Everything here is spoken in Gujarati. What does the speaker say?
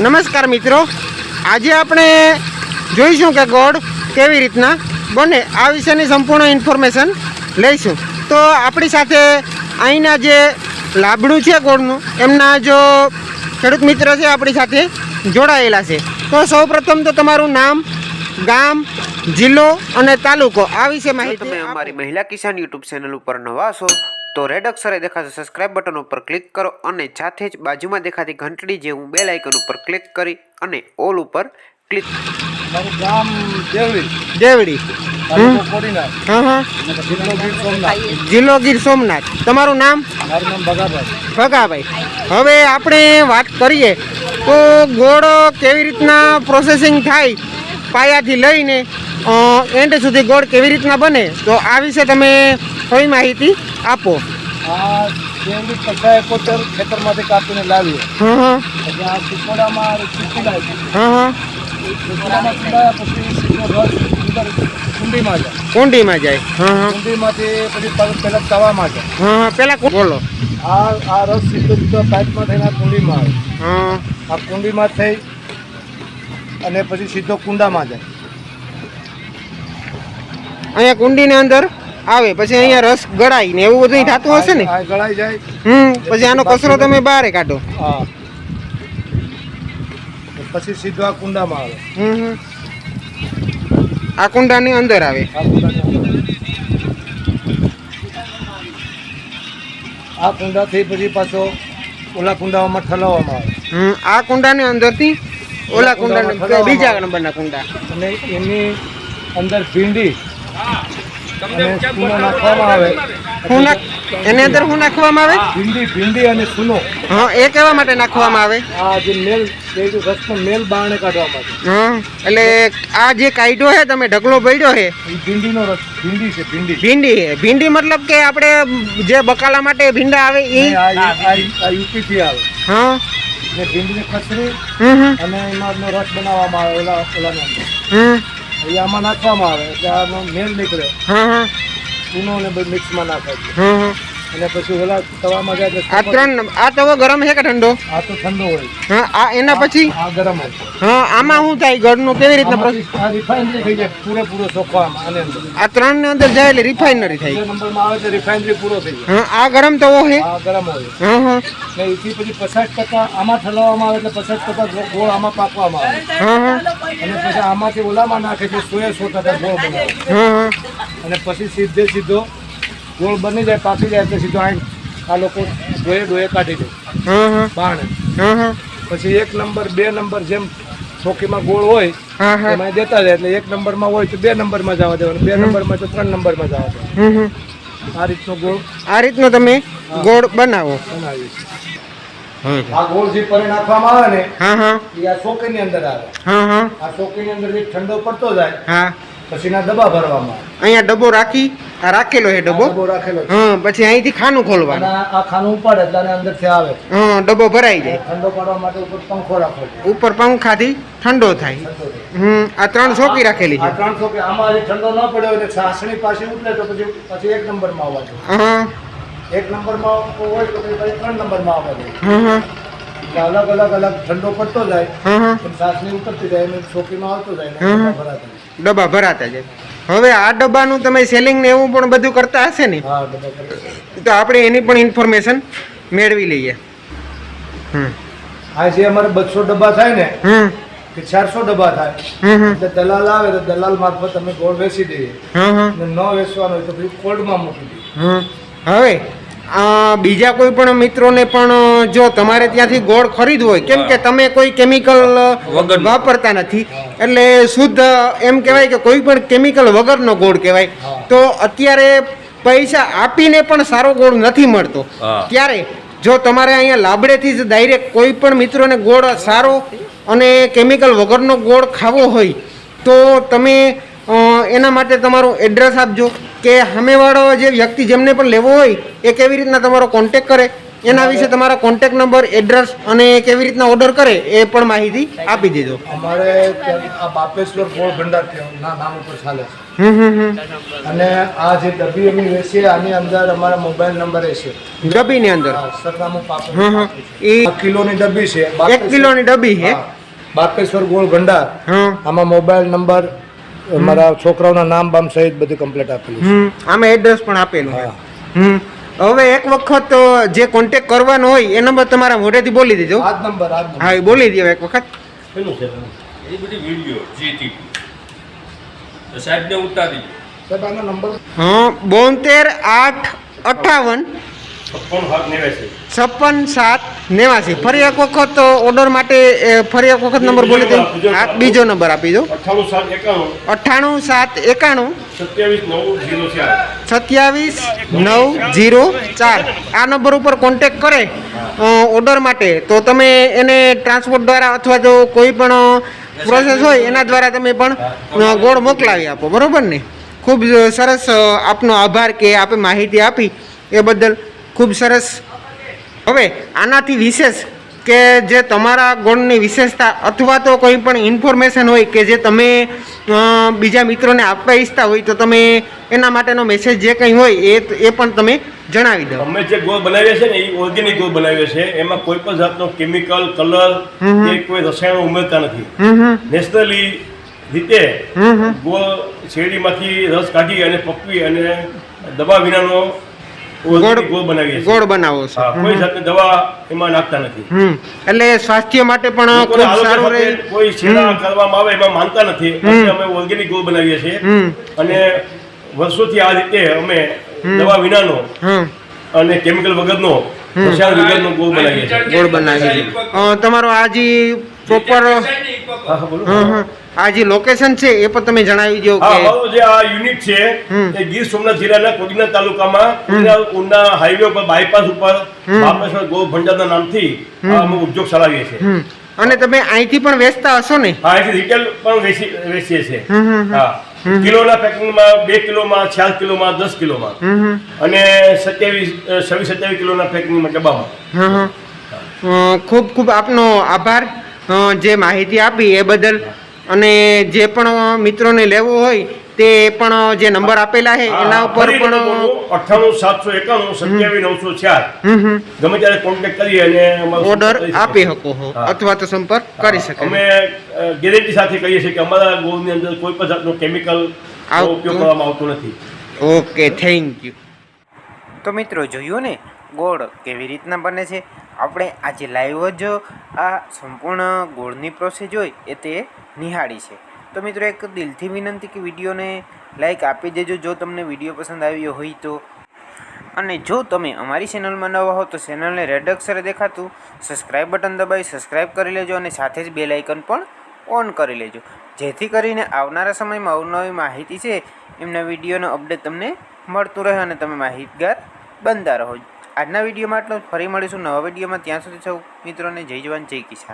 નમસ્કાર મિત્રો. આજે આપણે જોઈશું કે ગોળ કેવી રીતના બને. આ વિશેની સંપૂર્ણ ઇન્ફોર્મેશન લઈશું. તો આપણી સાથે અહીંના જે લાબડું છે ગોળનું એમના જો ખેડૂત મિત્ર છે આપણી સાથે જોડાયેલા છે. તો સૌપ્રથમ તો તમારું નામ ગામ જિલ્લો અને તાલુકો આ વિશે માહિતી તમે અમારી મહિલા કિસાન યુટ્યુબ ચેનલ ઉપર નવા છો તો રેડ અક્ષરે દેખાશે સબસ્ક્રાઇબ બટન ઉપર ક્લિક કરો અને સાથે જ બાજુમાં દેખાતી ઘંટડી જેવું બેલ લાઇકન ઉપર ક્લિક કરી અને ઓલ ઉપર ક્લિક મારું ગામ દેવડી દેવડી તાલુકો કોડીનાર હા હા. અને જિલ્લો ગીર સોમનાથ. તમારું નામ? મારું ભગાભાઈ. ભગાભાઈ. હવે આપણે વાત કરીએ તો ગોળ કેવી રીતના પ્રોસેસિંગ થાય? પાયાથી લઈને એન્ડ સુધી ગોળ કેવી રીતના બને તો આ વિશે તમે થોડી માહિતી આપો. આ જેવી એકોતેર ખેતરમાંથી કાપીને લાવીએ. આ સુકોડામાં સુકોડામાં ચીડાયા પછી સીધો રસ કુંડીમાં જાય. કુંડીમાં જાય. કુંડીમાંથી પછી પહેલા તવામાં જાય. પેલા બોલો. આ આ રસ સીધો સીધો પાઇપમાં થઈને આ કુંડીમાં આવે. હા. આ કુંડીમાં થઈ અને પછી સીધો કુંડામાં જાય. અહીંયા કુંડીની અંદર આવે પછી અહીંયા રસ ગળાય ને એવું બધું થતું હશે ને? ગળાઈ જાય. હમ પછી આનો કચરો તમે બહાર કાઢો. હા. પછી સીધો આ કુંડામાં આવે. હમ હમ. આ કુંડાની અંદર આવે. આ. કુંડાથી પછી પાછો ઓલા કુંડામાં ઠલાવવામાં આવે. હમ આ કુંડાની અંદરથી ઓલા કુંડા બીજા નંબરના કુંડા. અને એની અંદર ભીંડી એની અંદર શું નાખવામાં આવે? ભીંડી ભીંડી અને સૂનો હા એ કેવા માટે નાખવામાં આવે? આ જે મેલ જે મેલ બારણે કાઢવા માટે. હા એટલે આ જે કાઢ્યો છે તમે ઢગલો પડ્યો છે ભીંડીનો રસ ભીંડી છે ભીંડી. ભીંડી છે. ભીંડી મતલબ કે આપણે જે બકાલા માટે ભીંડા આવે એ યુપીથી આવે. હા. ને ભીંડીને ખસરી અને એમાં રસ બનાવવામાં આવે ઓલા ઓલાની. અંદર આમાં નાખવામાં આવે એટલે આમાં મેલ નીકળે. ચૂનો ને બધું મિક્સમાં નાખે છે. અને પછી ઓલા તવામાં જાય આ ત્રણ આ તવો ગરમ છે કે ઠંડો? આ તો ઠંડો હોય. હા આ એના પછી? આ ગરમ હોય. હા આમાં શું થાય? ઘરનું કેવી રીતના પ્રોસેસ આ રિફાઇનરી થઈ જાય પૂરેપૂરો ચોખ્ખામાં આમ આને આ ત્રણની અંદર જાય એટલે રિફાઇનરી થાય. નંબરમાં આવે તો રિફાઇનરી પૂરો થઈ જાય. હા આ ગરમ તવો છે? આ ગરમ હોય. હા હા. ને એથી પછી પચાસ ટકા આમાં ઠલવામાં આવે એટલે પચાસ ટકા ગોળ આમાં પાકવામાં આવે. હા હા. અને પછી આમાંથી ઓલામાં નાખે છે સો એ સો ટકા ગોળ બનાવે હા હા. અને પછી સીધે સીધો ગોળ બની જાય પાકી જાય એટલે સીધો આઈ આ લોકો ડોયે ડોયે કાઢી દે. હા હા બાણે. હા હા પછી એક નંબર બે નંબર જેમ ચોકીમાં ગોળ હોય હા હા. એમાં દેતા જાય એટલે એક નંબરમાં હોય તો બે નંબરમાં જવા દેવાનું બે નંબરમાં તો ત્રણ નંબરમાં જવા દેવાનું. આ રીતનો ગોળ આ રીતનો તમે ગોળ બનાવો. આ ગોળ જે પરે નાખવામાં આવે ને હા હા. એ આ ચોકીની અંદર આવે. હા હા. ની અંદર જે ઠંડો પડતો જાય. હા પછી ના ડબ્બા ભરવામાં. આવે અહીંયા ડબ્બો રાખી આ રાખેલો છે આ ડબ્બો? ડબ્બો રાખેલો છે. હા પછી અહીંથી ખાનું અને ખોલવાનું. આ આ ખાનું ઉપાડે એટલે આની અંદરથી આવે. હા ડબ્બો ભરાઈ અને જાય ઠંડો પાડવા માટે ઉપર પંખો રાખો. છે. ઉપર પંખાથી ઠંડો થાય. ઠંડો રહે. હમ આ ત્રણ ચોકી રાખેલી આ છે ત્રણસો કે આમાં હજી ઠંડો ન પડ્યો એટલે સાસણી પાસે ઉતરે તો પછી પછી એક નંબરમાં આવવા જોઈએ હા એક નંબરમાં હોય તો પછી પછી ત્રણ નંબરમાં આવવા જોઈએ હા હા. એટલે અલગ અલગ અલગ ઠંડો પડતો જાય હા હા. એમ સાસણી ઉતરતી જાય એમ ચોકીમાં આવતો જાય ને હમ. ડબ્બા ભરાતા જાય. ડબ્બા ભરાતા જાય. હવે આ ડબ્બાનું તમે સેલિંગ ને એવું પણ બધું કરતા હશે ને. તો આપણે એની પણ ઇન્ફોર્મેશન મેળવી લઈએ. હમ. આ જે અમારે બસો ડબ્બા થાય ને હમ. કે ચારસો ડબ્બા થાય એટલે દલાલ આવે તો દલાલ મારફત અમે ગોળ વેચી દઈએ. ન વેચવાનો હોય તો પછી કોલ્ડમાં મૂકી દઈએ. હવે બીજા કોઈ પણ મિત્રોને પણ જો તમારે ત્યાંથી ગોળ ખરીદવો હોય કેમ કે તમે કોઈ કેમિકલ વાપરતા નથી. એટલે શુદ્ધ એમ કહેવાય કે કોઈ પણ કેમિકલ વગરનો ગોળ કહેવાય. તો અત્યારે પૈસા આપીને પણ સારો ગોળ નથી મળતો. ત્યારે જો તમારે અહીંયા લાબડેથી જ ડાયરેક્ટ કોઈ પણ મિત્રોને ગોળ સારો અને કેમિકલ વગરનો ગોળ ખાવો હોય તો તમે એના માટે તમારું એડ્રેસ આપજો કે સામેવાળો જે વ્યક્તિ જેમને પણ લેવો હોય એ કેવી રીતના તમારો કોન્ટેક કરે એના વિશે તમારો કોન્ટેક નંબર એડ્રેસ અને કેવી રીતના ઓર્ડર કરે એ પણ માહિતી આપી દેજો. અમારે આ બાપેશ્વર ગોળ ભંડાર ના નામ ઉપર ચાલે છે. હમ હમ હમ. અને આ જે ડબ્બી અમે વેચીએ આની અંદર અમારા મોબાઈલ નંબર એ છે ડબ્બીની અંદર? સરનામું પાપડ હમ હમ. એ આ કિલોની ડબ્બી છે એક કિલોની ડબ્બી છે? બાપેશ્વર ગોળ ભંડાર. આમાં મોબાઈલ નંબર મારા છોકરાઓના નામ બામ સહિત બધી કમ્પ્લીટ આપેલી હમ. આમાં એડ્રેસ પણ આપેલું. હમ. હવે એક વખત જે કોન્ટેક કરવાનો હોય એ નંબર તમારા મોઢેથી બોલી દેજો. આ નંબર આ હા એ બોલી દો એક વખત. એ બધી વિડિયો જીટી તો સાહેબને ઉતારી સાહેબ આનો નંબર હા બોતેર આઠ અઠાવન છપ્પન સાત નેવાસી ફરી એક વખત ઓર્ડર માટે ફરી એક વખત નંબર બોલી દઉં આ બીજો નંબર આપી દો. અઠ્ઠાણું સાત એકાણું. સત્યાવીસ નવ જીરો ચાર. આ નંબર ઉપર કોન્ટેક કરે ઓર્ડર માટે. તો તમે એને ટ્રાન્સપોર્ટ દ્વારા અથવા તો કોઈ પણ પ્રોસેસ હોય એના દ્વારા તમે પણ ગોળ મોકલાવી આપો. બરાબર ને? ખૂબ સરસ આપનો આભાર કે આપે માહિતી આપી. એ બદલ ખૂબ સરસ. હવે આનાથી વિશેષ કે જે તમારા ગુણની વિશેષતા અથવા તો કોઈ પણ ઇન્ફોર્મેશન હોય કે જે તમે બીજા મિત્રોને આપવા ઈચ્છતા હોય તો તમે એના માટેનો મેસેજ જે કંઈ હોય એ એ પણ તમે જણાવી દો. અમે જે ગોળ બનાવીએ છીએ ને એ ઓર્ગેનિક ગોળ બનાવીએ છીએ. એમાં કોઈ પણ જાતનો કેમિકલ કલર કે કોઈ રસાયણો ઉમેરતા નથી. નેશનલી રીતે ગોળ શેરડીમાંથી રસ કાઢી અને પકવી અને દબા વિનાનો ઓર્ગેનિક ગોળ બનાવીએ ગોળ બનાવો છો. કોઈ જાતની દવા એમાં નાખતા નથી. એટલે સ્વાસ્થ્ય માટે પણ ખૂબ સારું રહે. કોઈ છેડા કરવામાં આવે એમાં માનતા નથી. અમે ઓર્ગેનિક ગોળ બનાવીએ છીએ. અને વર્ષોથી આ રીતે અમે દવા વિનાનો હમ. અને કેમિકલ વગરનો રસાયણ વગરનો ગોળ બનાવીએ છીએ. ગોળ બનાવીએ તમારો આ જે પ્રોપર આ જે લોકેશન છે એ પણ તમે જણાવી દો કે અમારું જે આ યુનિટ છે એ ગીર સોમનાથ જિલ્લાના કોડીના તાલુકામાં ઉના હાઈવે ઉપર બાયપાસ ઉપર બાપેશ્વર ગો ભંડારના નામથી અમે ઉદ્યોગ ચલાવીએ છીએ. અને તમે અહીંથી પણ વેચતા હશો ને? હા અહીંથી રિટેલ પણ વેચી વેચીએ છીએ. હા. કિલોના પેકિંગમાં બે કિલોમાં છ્યાસ કિલોમાં દસ કિલોમાં. અને સત્યાવીસ છવ્વીસ સત્યાવીસ કિલોના પેકિંગમાં ડબ્બામાં ખૂબ ખૂબ આપનો આભાર. જે માહિતી આપી એ બદલ અને જે પણ મિત્રોને લેવું હોય તે પણ જે નંબર આપેલા છે એના ઉપર પણ અઠ્ઠાણું સાતસો એકાણું સત્યાવીસ નવસો ચાર. હમ હમ. ગમે ત્યારે કોન્ટેક્ટ કરીએ અને ઓર્ડર આપી શકો છો અથવા તો સંપર્ક કરી શકો. અમે ગેરંટી સાથે કહીએ છીએ કે અમારા ગોળની અંદર કોઈ પણ જાતનો કેમિકલ ઉપયોગ કરવામાં આવતો નથી. ઓકે થેન્ક યુ તો મિત્રો જોયું ને? ગોળ કેવી રીતના બને છે? આપણે આજે લાઈવ જ, આ સંપૂર્ણ ગોળની પ્રોસેસ હોય એ તે નિહાળી છે. તો મિત્રો એક દિલથી વિનંતી કે વિડીયોને લાઈક આપી દેજો. જો તમને વીડિયો પસંદ આવ્યો હોય તો. અને જો તમે અમારી ચેનલમાં નવા હો તો ચેનલને રેડ અક્ષરે દેખાતું સબસ્ક્રાઇબ બટન દબાવી સબસ્ક્રાઇબ કરી લેજો અને સાથે જ બેલ આઇકન પણ ઓન કરી લેજો. જેથી કરીને આવનારા સમયમાં અવનવી માહિતી છે, એમના વિડીયોનો અપડેટ તમને મળતું રહે અને તમે માહિતગાર બનતા રહો. આજના વિડીયોમાં આટલું ફરી મળીશું નવા વિડીયોમાં. ત્યાં સુધી સૌ મિત્રોને જય જવાન, જય કિસાન.